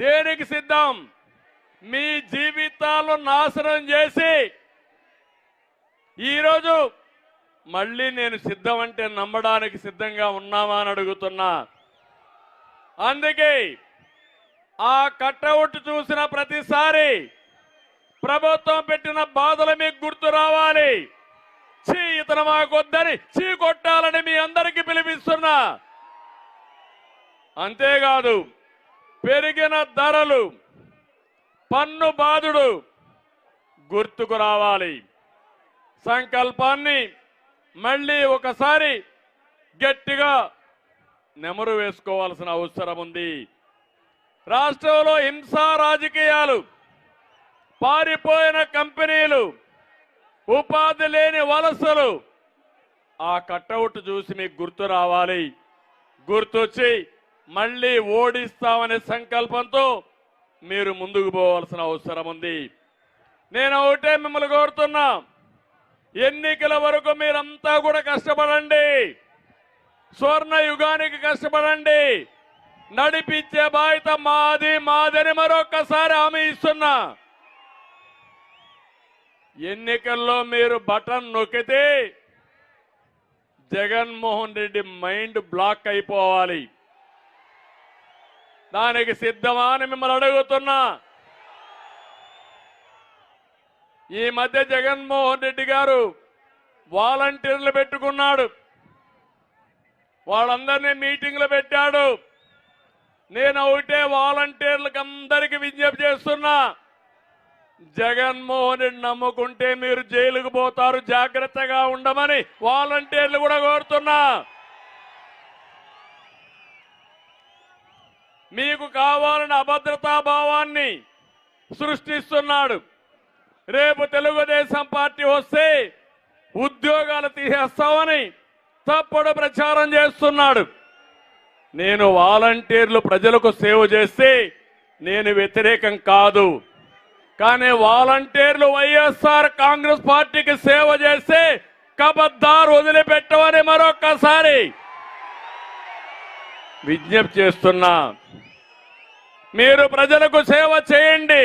దేనికి సిద్ధం? మీ జీవితాలు నాశనం చేసి. ఈరోజు మళ్ళీ నేను సిద్ధం అంటే నమ్మడానికి సిద్ధంగా ఉన్నామా అని అడుగుతున్నా. అందుకే ఆ కట్అవుట్ చూసిన ప్రతిసారి ప్రభుత్వం పెట్టిన బాధలు మీకు గుర్తు రావాలి. చీ ఇతను మాకొద్దని చీ కొట్టాలని మీ అందరికీ పిలిపిస్తున్నా. అంతేకాదు పెరిగిన ధరలు పన్ను బాధుడు గుర్తుకు రావాలి. సంకల్పాన్ని మళ్ళీ ఒకసారి గట్టిగా నెమరు వేసుకోవాల్సిన అవసరం ఉంది. రాష్ట్రంలో హింసా రాజకీయాలు పారిపోయిన కంపెనీలు ఉపాధి లేని వలసలు ఆ కట్అవుట్ చూసి మీకు గుర్తు రావాలి. గుర్తొచ్చి మళ్ళీ ఓడిస్తామనే సంకల్పంతో మీరు ముందుకు పోవాల్సిన అవసరం ఉంది. నేను ఒకటే మిమ్మల్ని కోరుతున్నా ఎన్నికల వరకు మీరంతా కూడా కష్టపడండి. స్వర్ణ యుగానికి కష్టపడండి. నడిపించే బాధ్యత మాది మాదని మరొక్కసారి హామీ ఇస్తున్నా. ఎన్నికల్లో మీరు బటన్ నొక్కితే జగన్మోహన్ రెడ్డి మైండ్ బ్లాక్ అయిపోవాలి. దానికి సిద్ధమా అని మిమ్మల్ని అడుగుతున్నా. ఈ మధ్య జగన్మోహన్ రెడ్డి గారు వాలంటీర్లు పెట్టుకున్నాడు. వాళ్ళందరినీ మీటింగ్లు పెట్టాడు. నేను ఒకటే వాలంటీర్లకు అందరికీ విజ్ఞప్తి చేస్తున్నా. జగన్మోహన్ రెడ్డి నమ్ముకుంటే మీరు జైలుకు పోతారు. జాగ్రత్తగా ఉండమని వాలంటీర్లు కూడా కోరుతున్నా. మీకు కావాలని అభద్రతా భావాన్ని సృష్టిస్తున్నాడు. రేపు తెలుగుదేశం పార్టీ వస్తే ఉద్యోగాలు తీసేస్తామని తప్పుడు ప్రచారం చేస్తున్నాడు. నేను వాలంటీర్లు ప్రజలకు సేవ చేస్తే నేను వ్యతిరేకం కాదు. కానీ వాలంటీర్లు వైఎస్ఆర్ కాంగ్రెస్ పార్టీకి సేవ చేస్తే కబద్దారు వదిలిపెట్టమని మరొక్కసారి విజ్ఞప్తి చేస్తున్నా. మీరు ప్రజలకు సేవ చేయండి.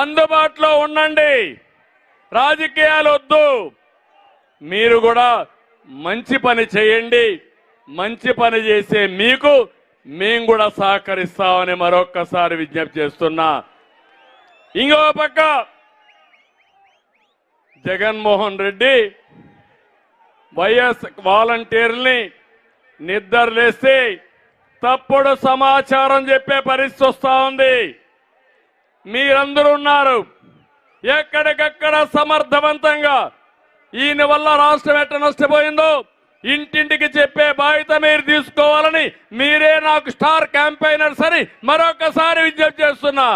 అందుబాటులో ఉండండి. రాజకీయాలు వద్దు. మీరు కూడా మంచి పని చేయండి. మంచి పని చేసే మీకు మేము కూడా సహకరిస్తామని మరొక్కసారి విజ్ఞప్తి చేస్తున్నా. ఇంకో పక్క జగన్మోహన్ రెడ్డి వైఎస్ వాలంటీర్ని నిద్రలేసి తప్పుడు సమాచారం చెప్పే పరిస్థితి వస్తా ఉంది. మీరందరూ ఉన్నారు. ఎక్కడికక్కడ సమర్థవంతంగా ఈయన వల్ల రాష్ట్రం ఎట్ట నష్టపోయిందో ఇంటింటికి చెప్పే బాధ్యత మీరు తీసుకోవాలని మీరే నాకు స్టార్ క్యాంపెయినర్స్ అని మరొకసారి విజ్ఞప్తి చేస్తున్నా.